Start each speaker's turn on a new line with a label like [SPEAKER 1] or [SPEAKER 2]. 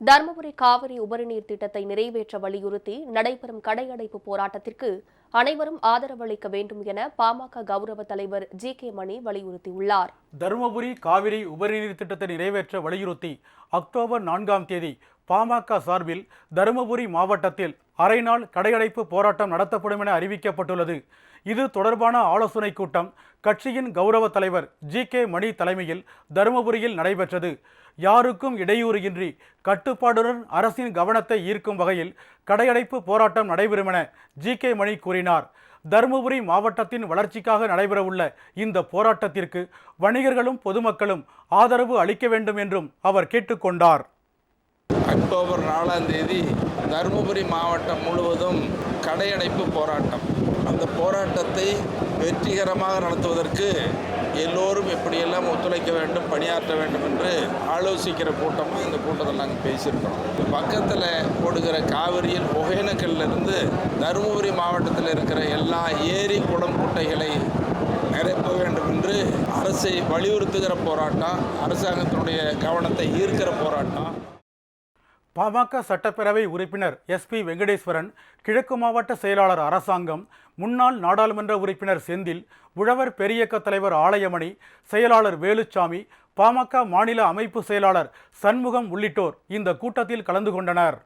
[SPEAKER 1] தருமபுரி காவிரி உபரிநீர் திட்டத்தை நிறைவேற்ற வலியுறுத்தி நடைபெறும் கடையடைப்பு போராட்டத்திற்கு அனைவரும் ஆதரவளிக்க வேண்டும் என பாமக கௌரவ தலைவர் ஜி கே மணி வலியுறுத்தியுள்ளார்.
[SPEAKER 2] தருமபுரி காவிரி உபரிநீர் திட்டத்தை நிறைவேற்ற வலியுறுத்தி அக்டோபர் நான்காம் தேதி பாமக சார்பில் தருமபுரி மாவட்டத்தில் அரை நாள் கடையடைப்பு போராட்டம் நடத்தப்படும் என அறிவிக்கப்பட்டுள்ளது. இது தொடர்பான ஆலோசனைக் கூட்டம் கட்சியின் கௌரவ தலைவர் ஜி கே மணி தலைமையில் தருமபுரியில் நடைபெற்றது. யாருக்கும் இடையூறு இன்றி கட்டுப்பாடுடன் அரசின் கவனத்தை ஈர்க்கும் வகையில் கடையடைப்பு போராட்டம் நடைபெறும் என ஜி கே மணி கூறினார். தருமபுரி மாவட்டத்தின் வளர்ச்சிக்காக நடைபெறவுள்ள இந்த போராட்டத்திற்கு வணிகர்களும் பொதுமக்களும் ஆதரவு அளிக்க வேண்டும் என்றும் அவர் கேட்டுக்கொண்டார்
[SPEAKER 3] அக்டோபர் நாலாம் தேதி தருமபுரி மாவட்டம் முழுவதும் கடையடைப்பு போராட்டம். அந்த போராட்டத்தை வெற்றிகரமாக நடத்துவதற்கு எல்லோரும் எப்படியெல்லாம் ஒத்துழைக்க வேண்டும் பணியாற்ற வேண்டும் என்று ஆலோசிக்கிற கூட்டமாக இந்த கூட்டத்தில் நாங்கள் பேசியிருக்கிறோம். பக்கத்தில் ஓடுகிற காவிரியில் ஒகேனக்கல்லிருந்து தருமபுரி மாவட்டத்தில் இருக்கிற எல்லா ஏரி குளம் குட்டைகளை நிரப்ப வேண்டும் என்று அரசை வலியுறுத்துகிற போராட்டம் அரசாங்கத்தினுடைய கவனத்தை ஈர்க்கிற போராட்டம்.
[SPEAKER 2] பாமக சட்டப்பேரவை உறுப்பினர் எஸ்பி வெங்கடேஸ்வரன் கிழக்கு மாவட்ட செயலாளர் அரசாங்கம் முன்னாள் நாடாளுமன்ற உறுப்பினர் செந்தில் உழவர் பெரியக்க தலைவர் ஆலயமணி செயலாளர் வேலுச்சாமி பாமக மாநில அமைப்பு செயலாளர் சண்முகம் உள்ளிட்டோர் இந்த கூட்டத்தில் கலந்து கொண்டனர்.